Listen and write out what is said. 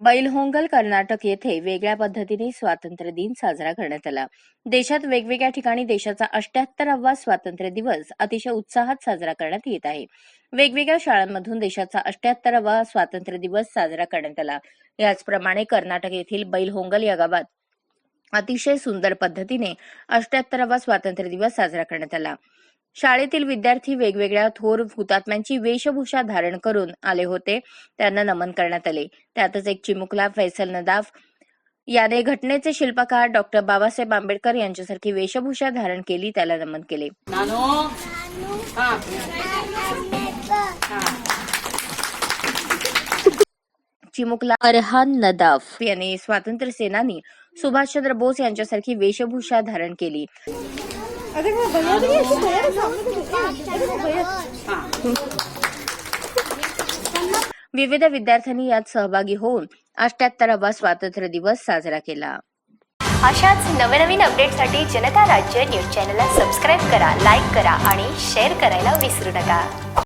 बैलहोंगल कर्नाटक येथे वेगळ्या पद्धतीने स्वातंत्र्य दिन साजरा करण्यात आला. देशात वेगवेगळ्या ठिकाणी देशाचा अष्ट्याहत्तरावा स्वातंत्र्य दिवस अतिशय उत्साहात साजरा करण्यात येत आहे. वेगवेगळ्या शाळांमधून देशाचा अष्ट्याहत्तरावा स्वातंत्र्य दिवस साजरा करण्यात आला. याचप्रमाणे कर्नाटक येथील बैलहोंगल या गावात अतिशय सुंदर पद्धतीने अष्ट्याहत्तरावा स्वातंत्र्य दिवस साजरा करण्यात आला. शाळेतील विद्यार्थी वेगवेगळ्या थोर हुतात्म्यांची वेशभूषा धारण करून आले होते. त्यांना नमन करण्यात आले. त्यातच एक चिमुकला फैसल नदाफ याने घटनेचे शिल्पकार डॉक्टर बाबासाहेब आंबेडकर यांच्यासारखी वेशभूषा धारण केली त्याला नमन केले. चिमुकला अरहान नदाफ यांनी स्वातंत्र्य सेनानी सुभाषचंद्र बोस यांच्यासारखी वेशभूषा धारण केली. विविध विद्यार्थ्यांनी यात सहभागी होऊन अष्ट्याहत्तरावा स्वातंत्र्य दिवस साजरा केला अशाच नवनवीन अपडेटसाठी जनता राज्य न्यूज चॅनलला सबस्क्राईब करा लाईक करा आणि शेअर करायला विसरू नका